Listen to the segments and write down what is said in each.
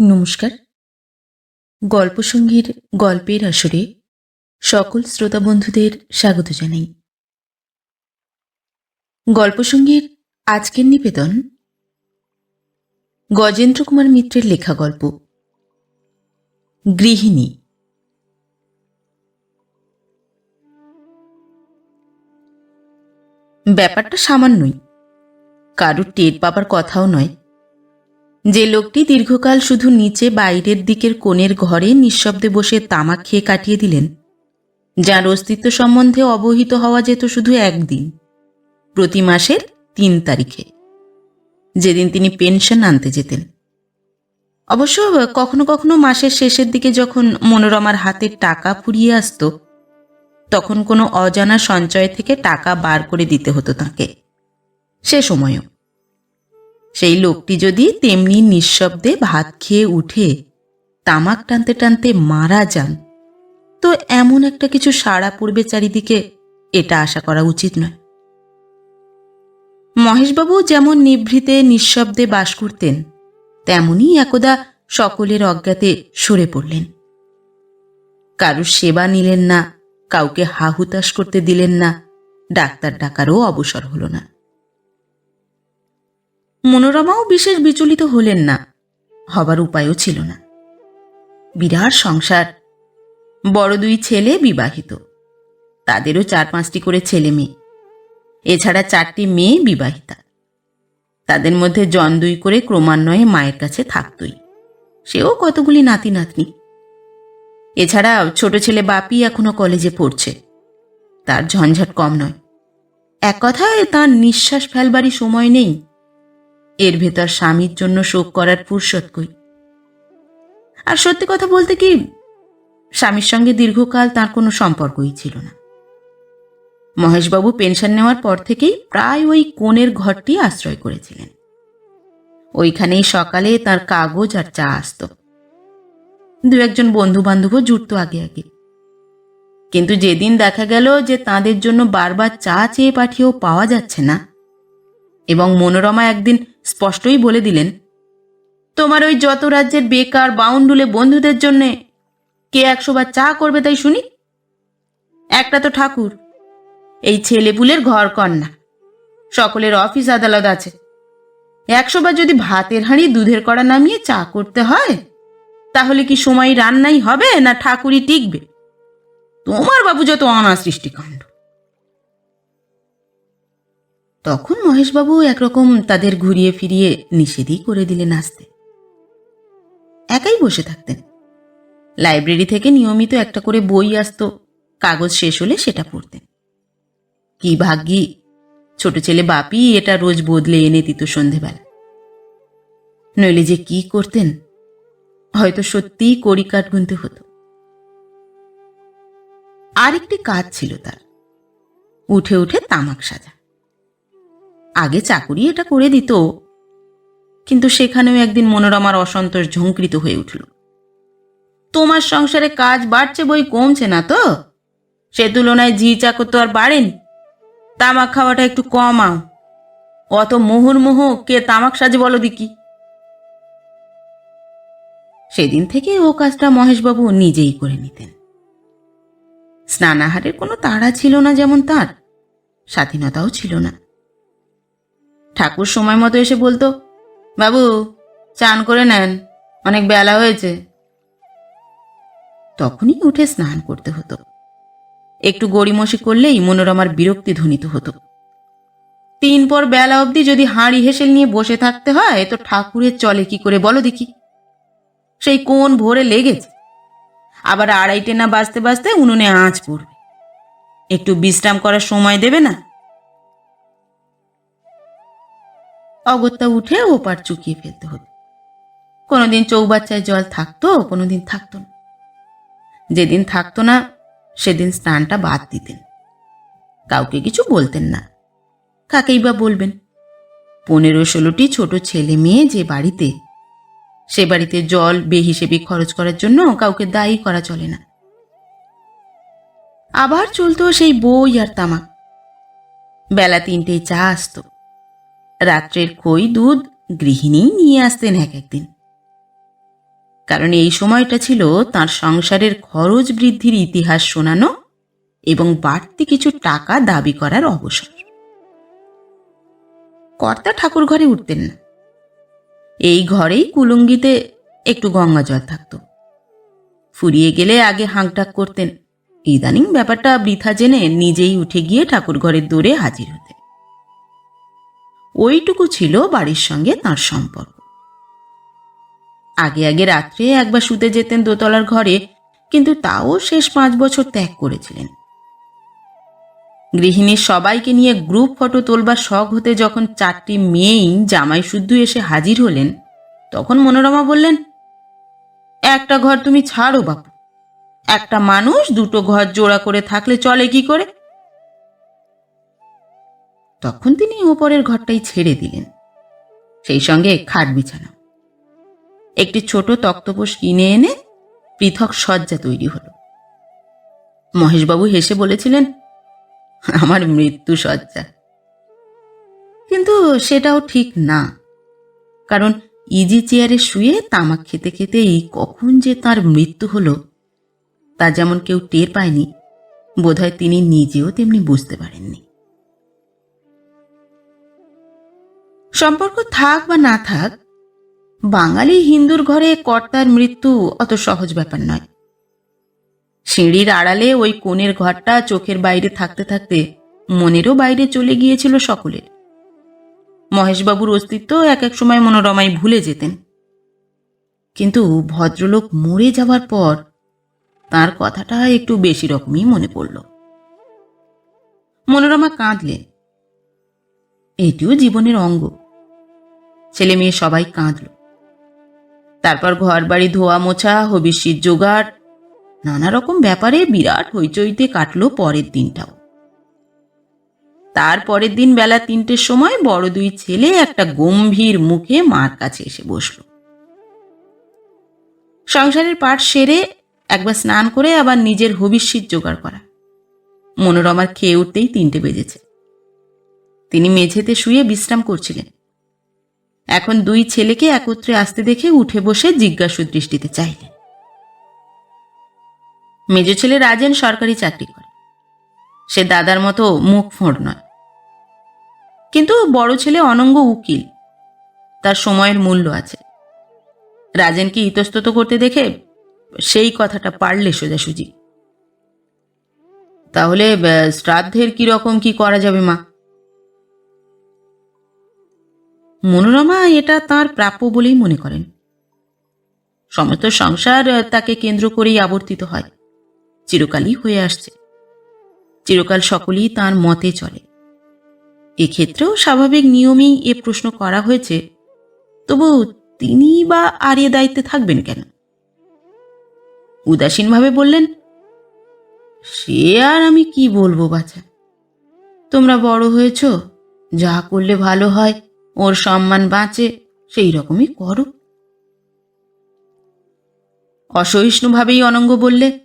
নমস্কার। গল্পসঙ্গীর গল্পের আসরে সকল শ্রোতা বন্ধুদের স্বাগত জানাই। গল্পসঙ্গীর আজকের নিবেদন গজেন্দ্র কুমার মিত্রের লেখা গল্প। গৃহিণী। ব্যাপারটা সামান্যই। কারুর টের পাবার কথাও নয়। যে লোকটি দীর্ঘকাল শুধু নিচে বাইরের দিকের কোণের ঘরে নিঃশব্দে বসে তামাক খেয়ে কাটিয়ে দিলেন, যার অস্তিত্ব সম্বন্ধে অবহিত হওয়া যেত শুধু একদিন, প্রতি মাসের তিন তারিখে, যেদিন তিনি পেনশন আনতে যেতেন। অবশ্য কখনো কখনো মাসের শেষের দিকে যখন মনোরমার হাতের টাকা ফুরিয়ে আসতো, তখন কোনো অজানা সঞ্চয় থেকে টাকা বার করে দিতে হতো তাকে, সে সময়ও। সেই লোকটি যদি তেমনি নিঃশব্দে ভাত খেয়ে উঠে, তামাক টানতে টানতে মারা যান, তো এমন একটা কিছু সাড়া পড়বে চারিদিকে, এটা আশা করা উচিত নয়। মহেশবাবু যেমন নিভৃতে নিঃশব্দে বাস করতেন, তেমনি একদা সকলের অজ্ঞাতে সরে পড়লেন। কারুর সেবা নিলেন না, কাউকে হাহুতাশ করতে দিলেন না, ডাক্তার ডাকারও অবসর হলো না। মনোরমাও বিশেষ বিচলিত হলেন না, হবার উপায়ও ছিল না। বিরাট সংসার, বড় দুই ছেলে বিবাহিত, তাদেরও চার পাঁচটি করে ছেলে মেয়ে, এছাড়া চারটি মেয়ে বিবাহিতা। তাদের মধ্যে জন দুই করে ক্রমান্বয়ে মায়ের কাছে থাকতই, সেও কতগুলি নাতি নাতনি। এছাড়া ছোট ছেলে বাপি এখনও কলেজে পড়ছে, তার ঝঞ্ঝাট কম নয়। এক কথায় তার নিঃশ্বাস ফেলবারই সময় নেই এর ভেতর স্বামীর জন্য শোক করার ফুরসত কই। আর সত্যি কথা বলতে কি, স্বামীর সঙ্গে দীর্ঘকাল তার কোনো সম্পর্কই ছিল না। মহেশবাবু পেনশন নেওয়ার পর থেকেই প্রায় ওই কোণের ঘরটি আশ্রয় করেছিলেন। ওইখানেই সকালে তার কাগজ আর চা আসত। দু একজন বন্ধু বান্ধবও জুটত আগে আগে। কিন্তু যেদিন দেখা গেল যে তাদের জন্য বারবার চা চেয়ে পাঠিয়েও পাওয়া যাচ্ছে না, এবং মনোরমা একদিন স্পষ্টই বলে দিলেন, তোমার ওই যত রাজ্যের বেকার, বাউন্ডুলে বন্ধুদের জন্যে কে একশো বার চা করবে তাই শুনি? একটা তো ঠাকুর, এই ছেলেপুলের ঘর কন্যা, সকলের অফিস আদালত আছে। একশো বার যদি ভাতের হাঁড়ি দুধের কড়া নামিয়ে চা করতে হয়, তাহলে কি সময় রান্নাই হবে না ঠাকুরই টিকবে? তোমার বাবু যত অনাসৃষ্টিকাণ্ড তখন মহেশবাবু একরকম তাদের ঘুরিয়ে ফিরিয়ে নিষেধই করে দিলেন আসতে। একাই বসে থাকতেন। লাইব্রেরি থেকে নিয়মিত একটা করে বই আসতো, কাগজ শেষ হলে সেটা পড়তেন। কি ভাগ্যি, ছোট ছেলে বাপি এটা রোজ বদলে এনে দিত সন্ধেবেলা। নইলে যে কি করতেন, হয়তো সত্যিই কড়ি কাঠ গুনতে হতো। আরেকটি কাজ ছিল তার, উঠে উঠে তামাক সাজা। আগে চাকুরি এটা করে দিত। কিন্তু সেখানেও একদিন মনোরমার অসন্তোষ ঝঙ্কৃত হয়ে উঠল। তোমার সংসারে কাজ বাড়ছে বই কমছে না তো? সে তুলনায় জি চাকর তো আর বাড়েনি। তামাক খাওয়াটা একটু কমাও অত মুহুর্মুহ কে তামাক সাজে বলো দিকি সেদিন থেকে ও কাজটা মহেশবাবু নিজেই করে নিতেন। স্নানাহারের কোনো তাড়া ছিল না যেমন তার। স্বাধীনতাও ছিল না। ঠাকুর সময় মতো এসে বলতো, বাবু, চান করে নেন, অনেক বেলা হয়েছে। তখনই উঠে স্নান করতে হতো। একটু গড়িমসি করলেই মনোরমার বিরক্তি ধ্বনিত হতো। তিন পর বেলা অবধি যদি হাঁড়ি হেসেল নিয়ে বসে থাকতে হয়, তো ঠাকুরের চলে কি করে বলো দেখি। সেই কোন ভোরে লেগেছে। আবার আড়াইটে না বাজতে বাজতে উনুনে আঁচ পড়বে। একটু বিশ্রাম করার সময় দেবে না? অগত্যা উঠে ওপার চুকিয়ে ফেলতে হতো। কোনোদিন চৌবাচ্চায় জল থাকতো, কোনোদিন থাকতো না। যেদিন থাকতো না, সেদিন স্নানটা বাদ দিতেন। কাউকে কিছু বলতেন না। কাকেই বা বলবেন? পনেরো ষোলোটি ছোট ছেলে মেয়ে যে বাড়িতে, সে বাড়িতে জল, বেহিসেবি খরচ করার জন্য কাউকে দায়ী করা চলে না। আবার চলতো সেই বই আর তামাক বেলা তিনটেই চা আসতো। রাত্রের খই দুধ গৃহিণী নিয়ে আসতেন এক একদিন। কারণ এই সময়টা ছিল তার সংসারের খরচ বৃদ্ধির ইতিহাস শোনানো এবং বাড়তি কিছু টাকা দাবি করার অবসর। কর্তা ঠাকুর ঘরে উঠতেন না। এই ঘরেই কুলুঙ্গিতে একটু গঙ্গা জল থাকতো। ফুরিয়ে গেলে আগে হাঁকডাক করতেন। ইদানিং ব্যাপারটা বৃথা জেনে নিজেই উঠে গিয়ে ঠাকুর ঘরের দৌড়ে হাজির হতেন। ওইটুকু ছিল বাড়ির সঙ্গে তার সম্পর্ক। আগে আগে রাত্রে একবার শুতে যেতেন দোতলার ঘরে, কিন্তু তাও শেষ পাঁচ বছর ত্যাগ করেছিলেন। গৃহিণীর সবাইকে নিয়ে গ্রুপ ফটো তোলবার শখ হতে যখন চারটি মেয়েই জামাই শুদ্ধ এসে হাজির হলেন, তখন মনোরমা বললেন, একটা ঘর তুমি ছাড়ো বাপু। একটা মানুষ দুটো ঘর জোড়া করে থাকলে চলে কি করে? তখন তিনি ওপরের ঘরটাই ছেড়ে দিলেন। সেই সঙ্গে খাট বিছানা। একটি ছোট তক্তপোষ কিনে এনে পৃথক শয্যা তৈরি হলো। মহেশবাবু হেসে বলেছিলেন, আমার মৃত্যু শয্যা। কিন্তু সেটাও ঠিক না, কারণ ইজি চেয়ারে শুয়ে তামাক খেতে খেতেই কখন যে তার মৃত্যু হলো, তা যেমন কেউ টের পায়নি, বোধহয় তিনি নিজেও তেমনি বুঝতে পারেননি। সম্পর্ক থাক বা না থাক, বাঙালি হিন্দুর ঘরে কর্তার মৃত্যু অত সহজ ব্যাপার নয়। সিঁড়ির আড়ালে ওই কোণের ঘরটা চোখের বাইরে থাকতে থাকতে মনেরও বাইরে চলে গিয়েছিল সকলের। মহেশবাবুর অস্তিত্ব এক এক সময় মনোরমায় ভুলে যেতেন। কিন্তু ভদ্রলোক মরে যাওয়ার পর তার কথাটা একটু বেশি রকমই মনে পড়ল। মনোরমা কাঁদলেন। এটিও জীবনের অঙ্গ। ছেলে মেয়ে সবাই কাঁদল। তারপর ঘর বাড়ি ধোয়া মোছা, হবিষ্যির জোগাড়, নানা রকম ব্যাপারে বিরাট হইচইতে কাটলো পরের দিনটাও। তার পরের দিন বেলা তিনটের সময় বড় দুই ছেলে একটা গম্ভীর মুখে মার কাছে এসে বসল। সংসারের পাঠ সেরে একবার স্নান করে আবার নিজের হবিষ্যির জোগাড় করা। মনোরমার খেয়ে উঠতেই তিনটে বেজেছে। তিনি মেঝেতে শুয়ে বিশ্রাম করছিলেন। এখন দুই ছেলেকে একত্রে আসতে দেখে উঠে বসে জিজ্ঞাসু দৃষ্টিতে চাইলেন মেজ ছেলে রাজেন সরকারি চাকরি করে। সে দাদার মতো মুখ ফোঁড় নয়। কিন্তু বড় ছেলে অনঙ্গ উকিল। তার সময়ের মূল্য আছে। রাজেনকে ইতস্তত করতে দেখে সেই কথাটা পারলে সোজাসুজি। তাহলে শ্রাদ্ধের কি রকম কি করা যাবে মা? মনোরমা এটা তার প্রাপ্য বলেই মনে করেন। সমস্ত সংসার তাকে কেন্দ্র করেই আবর্তিত হয়। চিরকালই হয়ে আসছে। চিরকাল সকলেই তার মতে চলে। এক্ষেত্রেও স্বাভাবিক নিয়মেই এ প্রশ্ন করা হয়েছে। তবু তিনি বা আর এ দায়িত্বে থাকবেন কেন? উদাসীনভাবে বললেন, সে আর আমি কি বলব বাছা? তোমরা বড় হয়েছ, যা করলে ভালো হয়। ওর সম্মান বাঁচে, সেই রকমই করো। অসহিষ্ণুভাবেই অনঙ্গ বললে,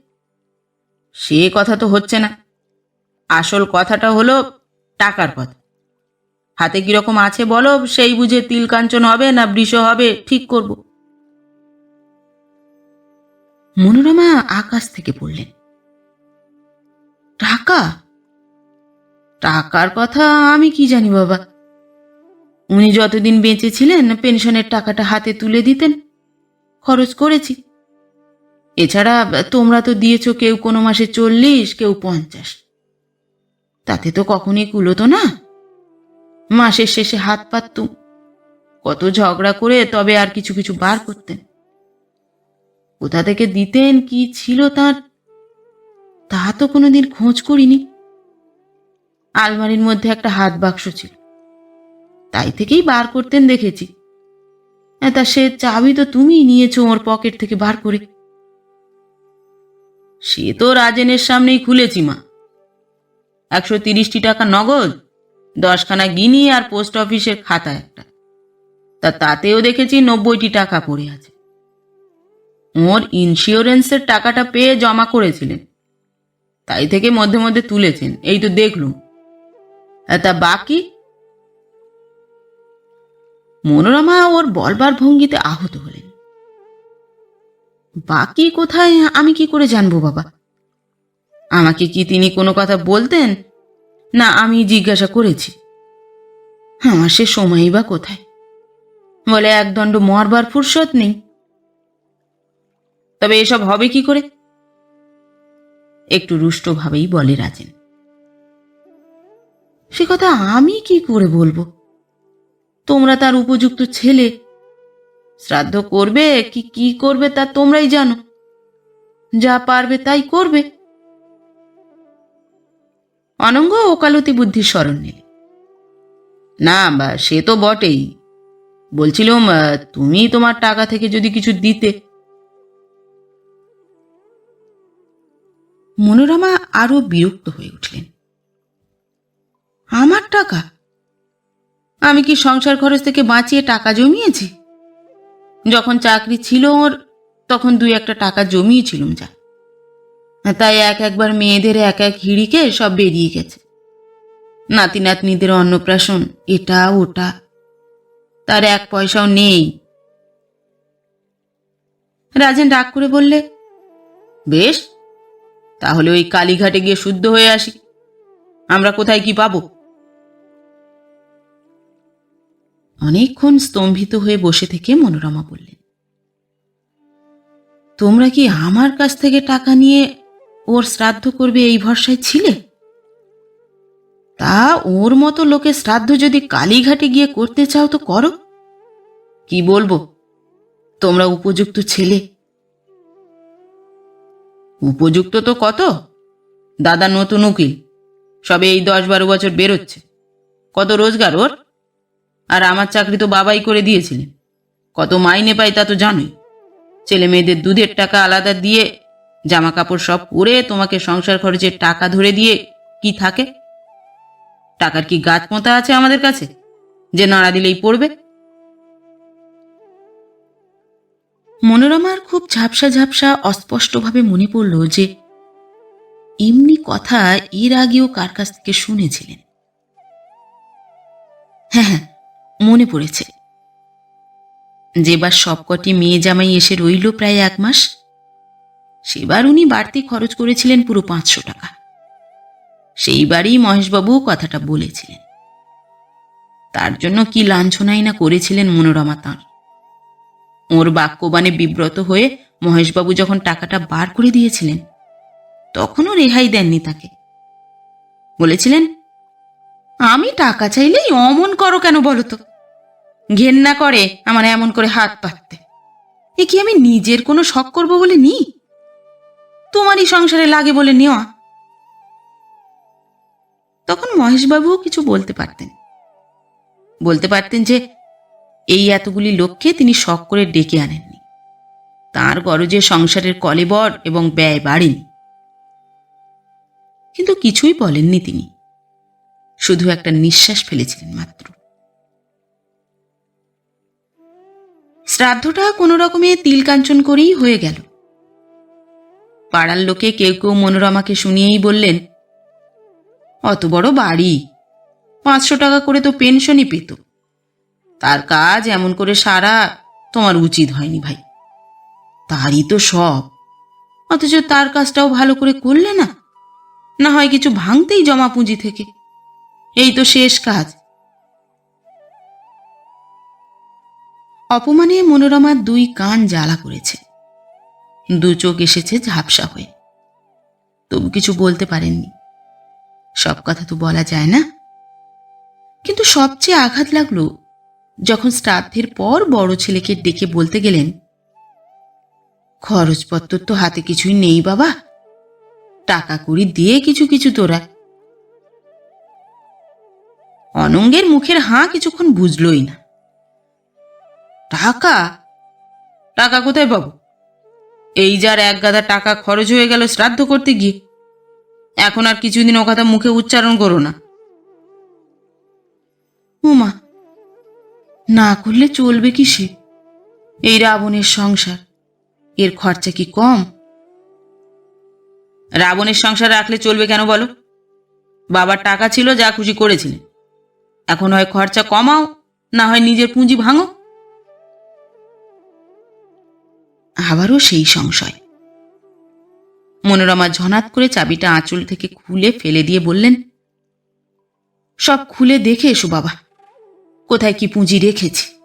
সে কথা তো হচ্ছে না। আসল কথাটা হলো টাকার কথা। হাতে কীরকম আছে বলো, সেই বুঝে তিল কাঞ্চন হবে না বৃষ হবে, ঠিক করব। মনোরমা আকাশ থেকে পড়লেন। টাকা? টাকার কথা আমি কি জানি বাবা? উনি যতদিন বেঁচে ছিলেন, পেনশনের টাকাটা হাতে তুলে দিতেন। খরচ করেছি। এছাড়া তোমরা তো দিয়েছ কেউ কোনো মাসে চল্লিশ, কেউ পঞ্চাশ। তাতে তো কখনই কুলোতো না। মাসের শেষে হাত পাততুম। কত ঝগড়া করে তবে আর কিছু কিছু বার করতেন। কোথা থেকে দিতেন, কি ছিল তার তা তো কোনোদিন খোঁজ করিনি। আলমারির মধ্যে একটা হাত বাক্স ছিল। তাই থেকেই বার করতেন দেখেছি। হ্যাঁ, তা সে চাবি তো তুমি নিয়েছো ওর পকেট থেকে বার করে। সে তো রাজেনের সামনেই খুলেছি মা। একশো তিরিশটি টাকা নগদ দশখানা গিনি আর পোস্ট অফিসের খাতা একটা। তা তাতেও দেখেছি নব্বইটি টাকা পড়ে আছে। ওর ইন্স্যুরেন্সের টাকাটা পেয়ে জমা করেছিলেন। তাই থেকে মধ্যে মধ্যে তুলেছেন এই তো দেখলুম। আর তা বাকি? মনোরমা ওর বলবার ভঙ্গিতে আহত হলেন। বাকি কোথায় আমি কি করে জানব বাবা? আমাকে কি তিনি কোনো কথা বলতেন? না, আমি জিজ্ঞাসা করেছি। আমার সে সময়ই বা কোথায়? বলে একদণ্ড মরবার ফুরসত নেই। তবে এসব হবে কি করে? একটু রুষ্টভাবেই বলে রাজেন। সে কথা আমি কি করে বলব? তোমরা তার উপযুক্ত ছেলে। শ্রাদ্ধ করবে? কি কি করবে তা তোমরাই জানো। যা পারবে তাই করবে। অনঙ্গ ওকালতি বুদ্ধির স্মরণ নিলে। না, বা, সে তো বটেই। বলছিলাম তুমি তোমার টাকা থেকে যদি কিছু দিতে। মনোরমা আরও বিরক্ত হয়ে উঠলেন। আমার টাকা? আমি কি সংসার খরচ থেকে বাঁচিয়ে টাকা জমিয়েছি? যখন চাকরি ছিল ওর, তখন দুই একটা টাকা জমিয়েছিলুম যা। তাই এক একবার মেয়েদের এক এক হিড়িকে সব বেরিয়ে গেছে। নাতি নাতনিদের অন্নপ্রাশন, এটা ওটা। তার এক পয়সাও নেই। রাজেন ডাক করে বললে, বেশ, তাহলে ওই কালীঘাটে গিয়ে শুদ্ধ হয়ে আসি। আমরা কোথায় কি পাবো? অনেকক্ষণ স্তম্ভিত হয়ে বসে থেকে মনোরমা বললেন, তোমরা কি আমার কাছ থেকে টাকা নিয়ে ওর শ্রাদ্ধ করবে এই ভরসায় ছিলে? তা ওর মতো লোকে শ্রাদ্ধ যদি কালীঘাটে গিয়ে করতে চাও তো করো। কি বলব, তোমরা উপযুক্ত ছেলে। উপযুক্ত তো কত? দাদা নতুন উকিল, সবে এই দশ বারো বছর বেরোচ্ছে। কত রোজগার ওর? আর আমার চাকরি তো বাবাই করে দিয়েছিলেন। কত মাইনে পাই তা তো জানোই। ছেলে মেয়েদের দুধের টাকা আলাদা দিয়ে জামা কাপড় সব পরে তোমাকে সংসার খরচের টাকা ধরে দিয়ে কি থাকে? টাকার কি গাছ পোঁতা আছে আমাদের কাছে, যে নাড়া দিলেই পড়বে? মনোরমার খুব ঝাপসা ঝাপসা অস্পষ্টভাবে মনে পড়ল যে, এমনি কথা এর আগেও কার কাছ থেকে শুনেছিলেন? হ্যাঁ হ্যাঁ মনে পড়েছে। যেবার সবকটি মেয়ে জামাই এসে রইল প্রায় এক মাস, সেবার উনি বাড়তি খরচ করেছিলেন পুরো পাঁচশো টাকা। সেইবারই মহেশবাবু কথাটা বলেছিলেন। তার জন্য কি লাঞ্ছনাই না করেছিলেন মনোরমা তাঁর। ওর বাক্যবাণে বিব্রত হয়ে মহেশবাবু যখন টাকাটা বার করে দিয়েছিলেন, তখনও রেহাই দেননি তাকে। বলেছিলেন, আমি টাকা চাইলেই অমন করো কেন বলো তো? ঘেন্না করে আমার এমন করে হাত পাততে এ কি আমি নিজের কোনো শখ করব বলে নি? তোমারই সংসারে লাগে বলে নেওয়া। তখন মহেশবাবুও কিছু বলতে পারতেন। বলতে পারতেন যে, এই এতগুলি লোককে তিনি শখ করে ডেকে আনেননি। তার গরজে সংসারের কলেবর এবং ব্যয় বাড়েনি। কিন্তু কিছুই বলেননি তিনি। শুধু একটা নিঃশ্বাস ফেলেছিলেন মাত্র। শ্রাদ্ধটা কোনো রকমে তিল কাঞ্চন করেই হয়ে গেল। পাড়ার লোকে কেউ কেউ মনোরমাকে শুনিয়েই বললেন, অত বড় বাড়ি। পাঁচশো টাকা করে তো পেনশনই পেত। তার কাজ এমন করে সারা তোমার উচিত হয়নি ভাই। তারই তো সব। অথচ তার কাজটাও ভালো করে করলে না? না হয় কিছু ভাঙতেই জমা পুঁজি থেকে। এই তো শেষ কাজ। অপমানে মনোরমার দুই কান জ্বালা করেছে। দু চোখ এসেছে ঝাপসা হয়ে। তবু কিছু বলতে পারেননি। সব কথা তো বলা যায় না। কিন্তু সবচেয়ে আঘাত লাগল যখন শ্রাদ্ধের পর বড় ছেলেকে ডেকে বলতে গেলেন, খরচপত্র তো হাতে কিছুই নেই বাবা। টাকা কুড়ি দিয়ে কিছু কিছু তোরা। অনঙ্গের মুখের হাঁ কিছুক্ষণ বুঝলই না। টাকা? টাকা কোথায় পাবো? এই যার এক গাদা টাকা খরচ হয়ে গেল শ্রাদ্ধ করতে গিয়ে। এখন আর কিছুদিন ও কথা মুখে উচ্চারণ করো না। উমা, না করলে চলবে কি সে এই রাবণের সংসার, এর খরচা কি কম? রাবণের সংসার রাখলে চলবে কেন বলো? বাবার টাকা ছিল, যা খুশি করেছিলেন এখন হয় খরচা কমাও, না হয় নিজের পুঁজি ভাঙো। আবারও সেই সংশয়। মনোরমা ঝনাত করে চাবিটা আঁচল থেকে খুলে ফেলে দিয়ে বললেন, সব খুলে দেখে এসো বাবা। কোথায় কি পুঁজি রেখেছি?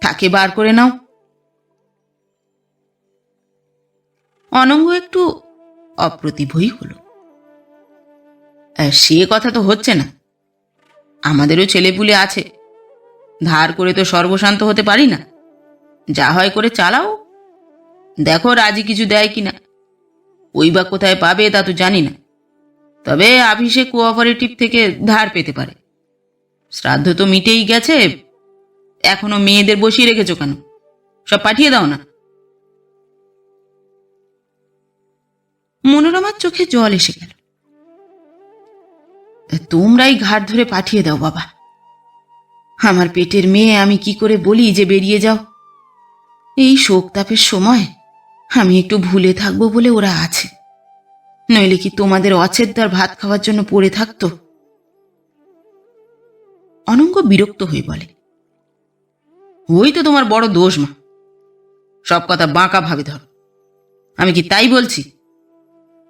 তাকে বার করে নাও। অনঙ্গ একটু অপ্রতিভই হল। সে কথা তো হচ্ছে না। আমাদেরও ছেলেপুলে আছে। ধার করে তো সর্বশান্ত হতে পারি না। যা হয় করে চালাও। দেখো রাজি কিছু দেয় কিনা। ওই বা কোথায় পাবে তা তো জানি না। তবে আভিষে কোঅপারেটিভ থেকে ধার পেতে পারে। শ্রাদ্ধ তো মিটেই গেছে। এখনও মেয়েদের বসিয়ে রেখেছো কেন? সব পাঠিয়ে দাও না। মনোরমার চোখে জল এসে গেল। তোমরাই ঘাট ধরে পাঠিয়ে দাও বাবা। আমার পেটের মেয়ে, আমি কি করে বলি যে বেরিয়ে যাও? এই শোক তাপের সময় আমি একটু ভুলে থাকব বলে ওরা আছে। নইলে কি তোমাদের অছেদ্দার ভাত খাওয়ার জন্য পড়ে থাকতো? অনঙ্গ বিরক্ত হয়ে বলে, ওই তো তোমার বড় দোষ মা। সব কথা বাঁকা ভাবে ধরো। আমি কি তাই বলছি?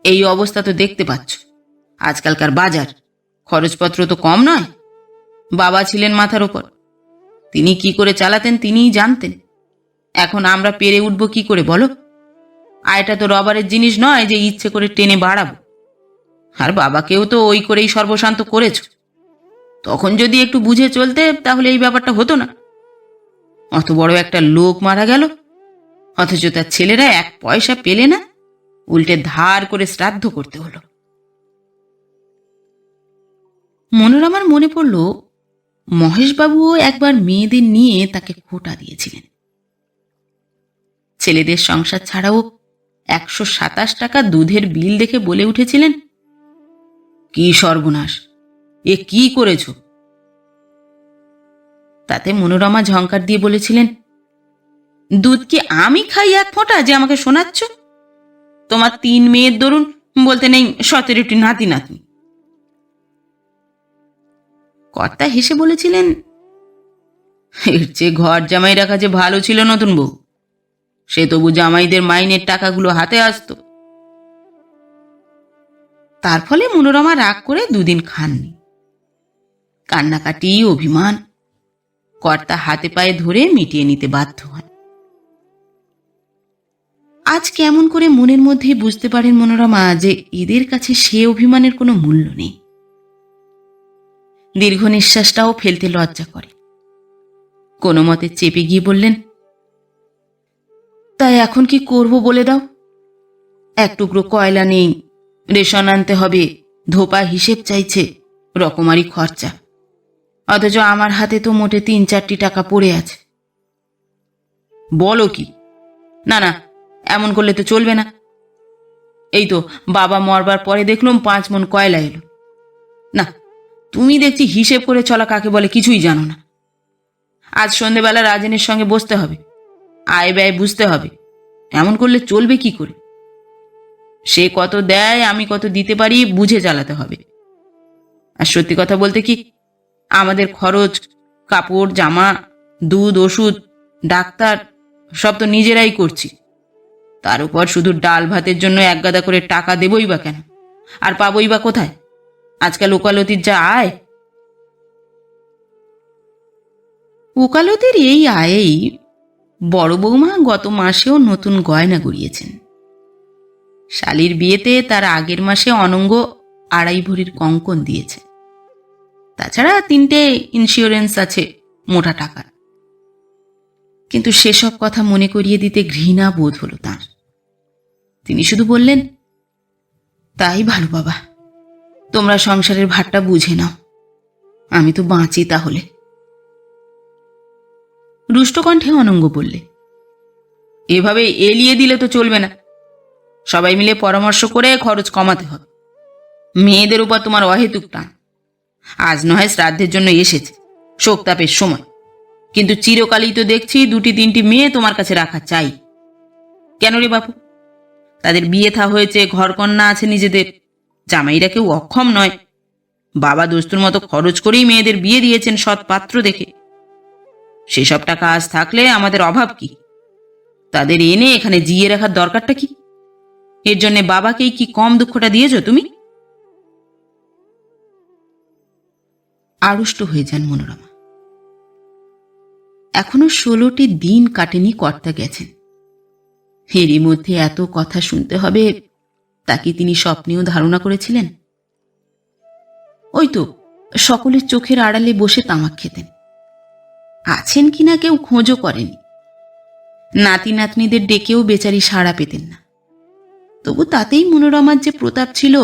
এই অবস্থা তো দেখতে পাচ্ছ। আজকালকার বাজার, খরচপত্র তো কম নয়। বাবা ছিলেন মাথার ওপর। তিনি কি করে চালাতেন তিনিই জানতেন। এখন আমরা পেরে উঠব কি করে বলো? আয়টা তো রবারের জিনিস নয় যে ইচ্ছে করে টেনে বাড়াবো। আর বাবাকেও তো ওই করেই সর্বশান্ত করেছ। তখন যদি একটু বুঝে চলতে, তাহলে এই ব্যাপারটা হতো না। অত বড় একটা লোক মারা গেল। অথচ তার ছেলেরা এক পয়সা পেলে না, উল্টে ধার করে শ্রাদ্ধ করতে হলো। মনোরমার মনে পড়ল, মহেশবাবুও একবার মেয়েদের নিয়ে তাকে খোটা দিয়েছিলেন। ছেলেদের সংসার ছাড়াও একশো সাতাশ টাকা দুধের বিল দেখে বলে উঠেছিলেন, কি সর্বনাশ, এ কি করেছ? তাতে মনোরমা ঝঙ্কার দিয়ে বলেছিলেন, দুধ কি আমি খাই এক ফোঁটা যে আমাকে শোনাচ্ছ? তোমার তিন মেয়ের দরুন বলতে নেই সতেরোটি নাতি নাতনি। কর্তা হেসে বলেছিলেন, এর চেয়ে ঘর জামাই রাখা যে ভালো ছিল নতুন বউ সে তবু জামাইদের মাইনের টাকাগুলো হাতে আসতো। তার ফলে মনোরমা রাগ করে দুদিন খাননি। কান্নাকাটি অভিমান। কর্তা হাতে পায়ে ধরে মিটিয়ে নিতে বাধ্য হন। আজ কেমন করে মনের মধ্যেই বুঝতে পারেন মনোরমা যে এদের কাছে সে অভিমানের কোনো মূল্য নেই। দীর্ঘ নিঃশ্বাসটাও ফেলতে লজ্জা করে। কোনো মতে চেপে গিয়ে বললেন তাই এখন কি করব বলে দাও? এক টুকরো কয়লা নেই, রেশন আনতে হবে, ধোপা হিসেব চাইছে, রকমারি খরচা। অথচ আমার হাতে তো মোটে তিন চারটি টাকা পড়ে আছে। বলো কি? না না, এমন করলে তো চলবে না। এই তো, বাবা মরবার পরে দেখলাম পাঁচ মন কয়লা এলো। না, তুমি দেখছি হিসেব করে চলা কাকে বলে কিছুই জানো না। আজ সন্ধেবেলা রাজেনের সঙ্গে বসতে হবে। আয় ব্যয় বুঝতে হবে। এমন করলে চলবে কি করে? সে কত দেয়, আমি কত দিতে পারি, বুঝে চালাতে হবে। আর সত্যি কথা বলতে কি, আমাদের খরচ, কাপড়, জামা, দুধ, ওষুধ, ডাক্তার, সব তো নিজেরাই করছি। তার উপর শুধু ডাল ভাতের জন্য এক গাদা করে টাকা দেবই বা কেন? আর পাবই বা কোথায়? আজকাল ওকালতির যা আয়। ওকালতির এই আয়েই বড় বৌমা গত মাসেও নতুন গয়না গড়িয়েছেন। শালির বিয়েতে তার আগের মাসে অনঙ্গ আড়াই ভরির কঙ্কন দিয়েছে। তাছাড়া তিনটে ইন্স্যুরেন্স আছে মোটা টাকা কিন্তু সেসব কথা মনে করিয়ে দিতে ঘৃণা বোধ হলো তার। তিনি শুধু বললেন, তাই ভালো বাবা, তোমরা সংসারের ভারটা বুঝে নাও। আমি তো বাঁচি তাহলে। রুষ্টকণ্ঠে অনঙ্গ বললে, এভাবে এলিয়ে দিলে তো চলবে না। সবাই মিলে পরামর্শ করে খরচ কমাতে হবে। মেয়েদের উপর তোমার অহেতুক টান। আজ নয়, শ্রাদ্ধের জন্য এসেছে, শোকতাপের সময়। কিন্তু চিরকালই তো দেখছি দুটি, তিনটি মেয়ে তোমার কাছে রাখা চাই। কেন রে বাপু? তাদের বিয়ে থা হয়েছে ঘরকন্যা আছে নিজেদের। জামাইরা কেউ অক্ষম নয়। বাবা দোস্তুর মতো খরচ করেই মেয়েদের বিয়ে দিয়েছেন সৎ পাত্র দেখে। সেসব টাকা আজ থাকলে আমাদের অভাব কি? তাদের এনে এখানে জিয়ে রাখার দরকারটা কি? এর জন্য বাবাকেই কি কম দুঃখটা দিয়েছ তুমি? আড়ষ্ট হয়ে যান মনোরমা। এখনও ষোলোটি দিন কাটেনি কর্তা গেছেন। এরই মধ্যে এত কথা শুনতে হবে, তা কি তিনি স্বপ্নেও ধারণা করেছিলেন? ওই তো, সকলের চোখের আড়ালে বসে তামাক খেতেন। আছেন কিনা কেউ খোঁজও করেনি। নাতি নাতনিদের ডেকেও বেচারি সাড়া পেতেন না। তবু তাতেই মনোরমার যে প্রতাপ ছিল,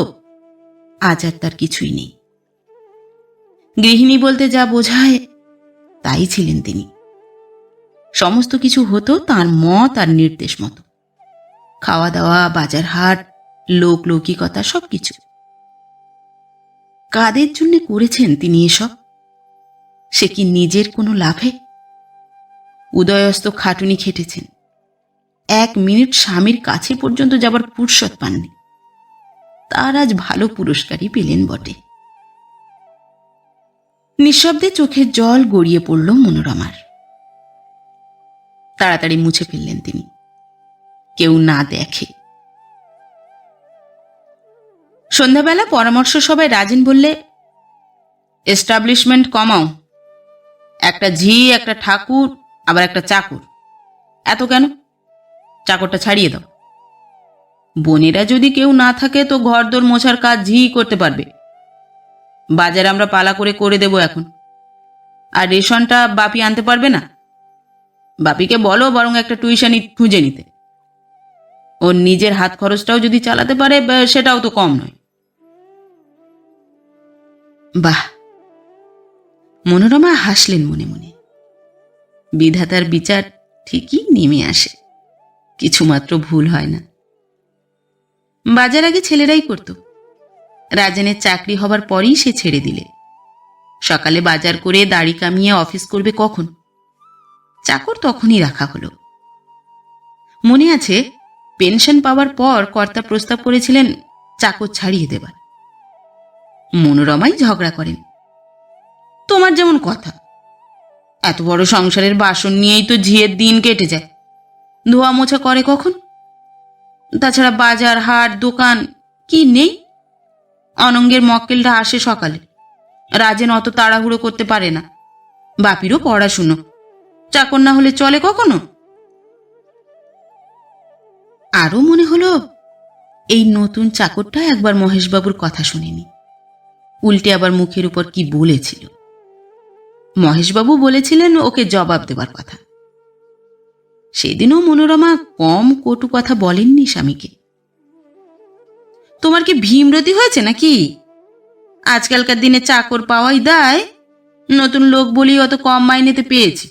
আজ আর তার কিছুই নেই। গৃহিণী বলতে যা বোঝায়, তাই ছিলেন তিনি। সমস্ত কিছু হতো তার মত আর নির্দেশ মতো। খাওয়া দাওয়া বাজার হাট লোক লৌকিকতা সবকিছু। কাদের জন্য করেছেন তিনি এসব? সে কি নিজের কোনো লাভে? উদয়স্ত খাটুনি খেটেছেন। এক মিনিট স্বামীর কাছে পর্যন্ত যাবার ফুরসত পাননি। তার আজ ভালো পুরস্কারই পেলেন বটে। নিঃশব্দে চোখের জল গড়িয়ে পড়ল মনোরমার। তাড়াতাড়ি মুছে ফেললেন তিনি। কেউ না দেখে। সন্ধ্যাবেলা পরামর্শ সভায় রাজেন বললে, এস্টাবলিশমেন্ট কমাও। একটা ঝি, একটা ঠাকুর, আবার একটা চাকর। এত কেন? চাকরটা ছাড়িয়ে দাও। বোনেরা যদি কেউ না থাকে, তো ঘরদোর মোছার কাজ ঝি করতে পারবে। বাজার আমরা পালা করে করে দেব এখন। আর রেশনটা বাপি আনতে পারবে না? বাপিকে বলো বরং একটা টিউশনি খুঁজে নিতে। ওর নিজের হাত খরচটাও যদি চালাতে পারে সেটাও তো কম নয়। বাহ! মনোরমা হাসলেন মনে মনে। বিধাতার বিচার ঠিকই নেমে আসে। কিছুমাত্র ভুল হয় না। বাজার আগে ছেলেরাই করত। রাজেনের চাকরি হবার পরেই সে ছেড়ে দিলে। সকালে বাজার করে দাড়ি কামিয়ে অফিস করবে কখন? চাকর তখনই রাখা হলো। মনে আছে, পেনশন পাওয়ার পর কর্তা প্রস্তাব করেছিলেন, চাকর ছাড়িয়ে দেবার। মনোরমাই ঝগড়া করেন। তোমার যেমন কথা। এত বড় সংসারের বাসন নিয়েই তো ঝিয়ের দিন কেটে যায়। ধোয়া মোছা করে কখন? তাছাড়া বাজার, হাট, দোকান কি নেই? অনঙ্গের মক্কেলটা আসে সকালে। রাজেন অত তাড়াহুড়ো করতে পারে না। বাপিরও পড়াশুনো। চাকর না হলে চলে কখনো? আরও মনে হলো, এই নতুন চাকরটা একবার মহেশবাবুর কথা শুনিনি। উল্টে আবার মুখের উপর কি বলেছিল। মহেশবাবু বলেছিলেন ওকে জবাব দেবার কথা। সেদিনও মনোরমা কম কটু কথা বলেননি স্বামীকে। তোমার কি ভীমরতি হয়েছে নাকি? আজকালকার দিনে চাকর পাওয়াই দায়, নতুন লোক বলি অত কম মাইনেতে পেয়েছি।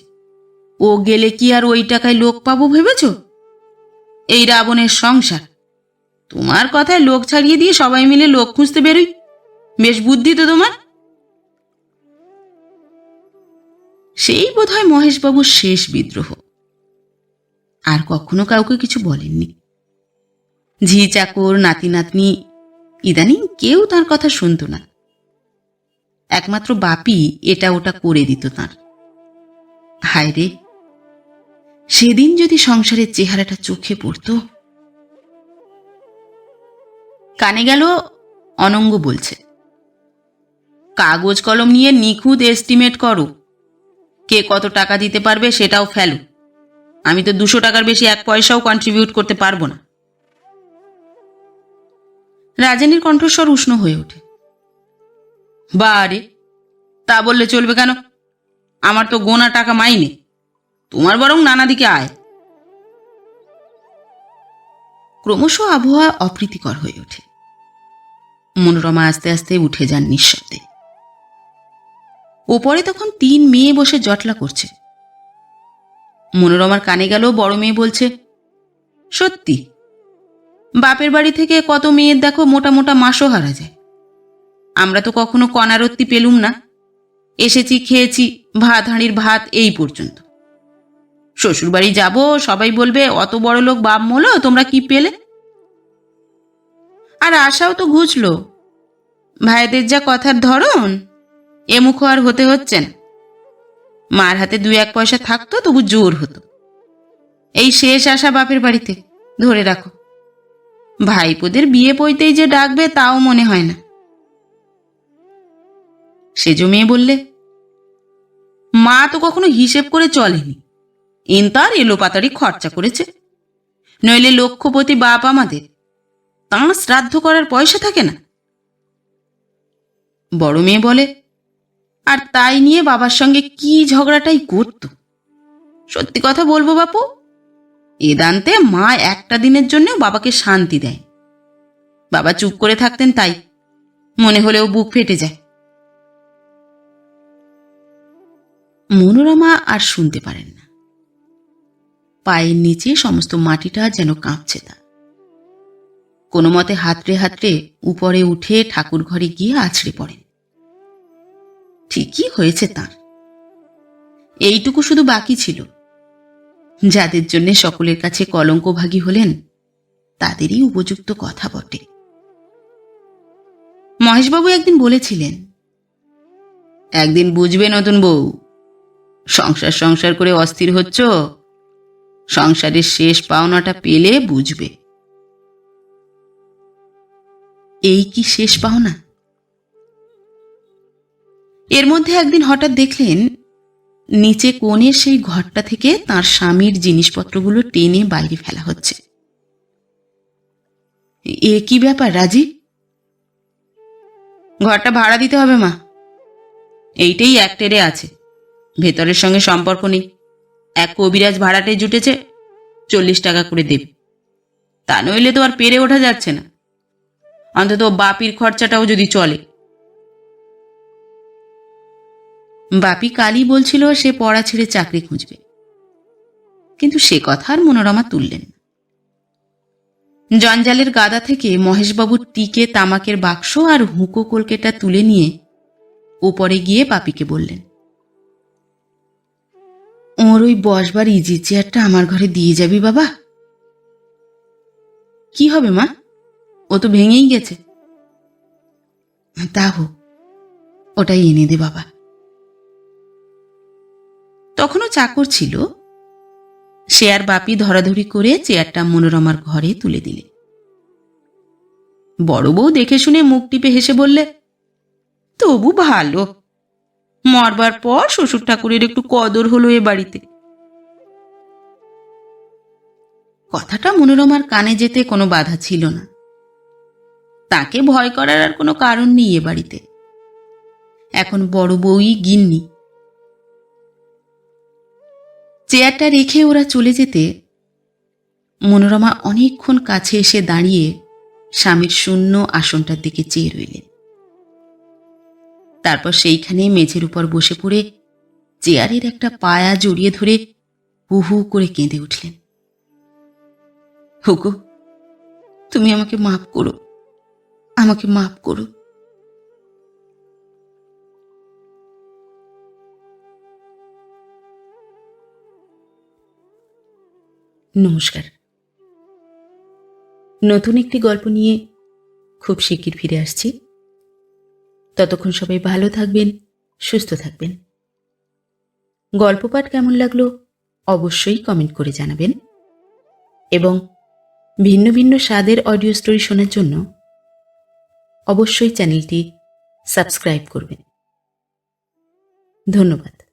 ও গেলে কি আর ওই টাকায় লোক পাবো ভেবেছ? এই রাবণের সংসার। তোমার কথায় লোক ছাড়িয়ে দিয়ে সবাই মিলে লোক খুঁজতে বেরোই। বেশ বুদ্ধি তো তোমার। সেই বোধহয় মহেশবাবুর শেষ বিদ্রোহ। আর কখনো কাউকে কিছু বলেননি। ঝি চাকর, নাতি নাতনি, ইদানিং কেউ তার কথা শুনত না। একমাত্র বাপি এটা ওটা করে দিত তার। হায় রে! সেদিন যদি সংসারের চেহারাটা চোখে পড়ত। কানে গেল অনঙ্গ বলছে, কাগজ কলম নিয়ে নিখুঁত এস্টিমেট করো। কে কত টাকা দিতে পারবে সেটাও ফেলো। আমি তো দুশো টাকার বেশি এক পয়সাও কন্ট্রিবিউট করতে পারব না। রাজেনের কণ্ঠস্বর উষ্ণ হয়ে ওঠে। বারে তা বললে চলবে কেন? আমার তো গোনা টাকা মাইনে তোমার বরং নানা দিকে আয়। ক্রমশ আবহাওয়া অপ্রীতিকর হয়ে ওঠে। মনোরমা আস্তে আস্তে উঠে যান নিঃশব্দে। ওপরে তখন তিন মেয়ে বসে জটলা করছে। মনোরমার কানে গেল বড় মেয়ে বলছে, সত্যি, বাপের বাড়ি থেকে কত মেয়ের দেখো মোটা মোটা মাসও হারা যায়। আমরা তো কখনো কনারত্তি পেলুম না। এসেছি, খেয়েছি, ভাত, হাঁড়ির ভাত, এই পর্যন্ত। শ্বশুরবাড়ি যাব, সবাই বলবে, অত বড় লোক বাপ মলো, তোমরা কি পেলে? আর আশাও তো ঘুচলো, ভাইদের যা কথার ধরন এ মুখো আর হতে হচ্ছে না মার হাতে দুই এক পয়সা থাকতো, তবু জোর হতো। এই শেষ আসা বাপের বাড়িতে, ধরে রাখো। ভাইপোদের বিয়ে পইতেই যে ডাকবে, তাও মনে হয় না। সে মেয়ে বললে, মা তো কখনো হিসেব করে চলেনি। ইন তার এলোপাতাড়ি খরচা করেছে। নইলে লক্ষ্যপতি বাপ আমাদের, তাঁর শ্রাদ্ধ করার পয়সা থাকে না? বড় মেয়ে বলে আর তাই নিয়ে বাবার সঙ্গে কি ঝগড়াটাই করত? সত্যি কথা বলব বাপু, এদান্তে মা একটা দিনের জন্য বাবাকে শান্তি দেয়। বাবা চুপ করে থাকতেন তাই, মনে হলেও বুক ফেটে যায়। মনোরমা আর শুনতে পারেন না। পায়ের নিচে সমস্ত মাটিটা যেন কাঁপছে তা কোনো মতে হাতড়ে হাতড়ে উপরে উঠে ঠাকুর ঘরে গিয়ে আছড়ে পড়েন। ঠিকই হয়েছে তার। এইটুকু শুধু বাকি ছিল। যাদের জন্য সকলের কাছে কলঙ্কভাগী হলেন, তাদেরই উপযুক্ত কথা বটে। মহেশবাবু একদিন বলেছিলেন, একদিন বুঝবে নতুন বউ, সংসার সংসার করে অস্থির হচ্ছ, সংসারের শেষ পাওনাটা পেলে বুঝবে। এই কি শেষ পাওনা? এর মধ্যে একদিন হঠাৎ দেখলেন, নিচে কোণের সেই ঘরটা থেকে তার স্বামীর জিনিসপত্রগুলো টেনে বাইরে ফেলা হচ্ছে। এ কি ব্যাপার রাজি ঘরটা ভাড়া দিতে হবে, মা। এইটাই এক টেরে আছে। ভেতরের সঙ্গে সম্পর্ক নেই। এক কবিরাজ ভাড়াটে জুটেছে, চল্লিশ টাকা করে দেবে। তা নইলে তো আর পেরে ওঠা যাচ্ছে না। অন্তত বাপির খরচাটাও যদি চলে। বাপি কালই বলছিল সে পড়া ছেড়ে চাকরি খুঁজবে। কিন্তু সে কথা আর মনোরমা তুললেন। জঞ্জালের গাদা থেকে মহেশবাবুর টিকে তামাকের বাক্স আর হুঁকো কলকেটা তুলে নিয়ে ওপরে গিয়ে বাপিকে বললেন, ওর ওই বসবার ইজি চেয়ারটা আমার ঘরে দিয়ে যাবি বাবা। কি হবে মা? ও তো ভেঙেই গেছে। তা হোক, ওটাই এনে দে বাবা। তখনও চাকর ছিল। সে আর বাপি ধরাধরি করে চেয়ারটা মনোরমার ঘরে তুলে দিলে। বড় বউ দেখে শুনে মুখ টিপে হেসে বললে, তবু ভালো। মরবার পর শ্বশুর ঠাকুরের একটু কদর হলো এ বাড়িতে। কথাটা মনোরমার কানে যেতে কোনো বাধা ছিল না। তাকে ভয় করার আর কোনো কারণ নেই এ বাড়িতে। এখন বড় বউই গিন্নি। চেয়ারটা রেখে ওরা চলে যেতে মনোরমা অনেকক্ষণ কাছে এসে দাঁড়িয়ে স্বামীর শূন্য আসনটার দিকে চেয়ে রইলেন। তারপর সেইখানে মেঝের উপর বসে পড়ে চেয়ারের একটা পায়া জড়িয়ে ধরে হু হু করে কেঁদে উঠলেন। হুকু তুমি আমাকে মাফ করো, আমাকে মাফ করো। নমস্কার। নতুন একটি গল্প নিয়ে খুব শিগগির ফিরে আসছি। ততক্ষণ সবাই ভালো থাকবেন, সুস্থ থাকবেন। গল্প পাঠ কেমন লাগল অবশ্যই কমেন্ট করে জানাবেন। এবং ভিন্ন ভিন্ন স্বাদের অডিও স্টোরি শোনার জন্য অবশ্যই চ্যানেলটি সাবস্ক্রাইব করবেন। ধন্যবাদ।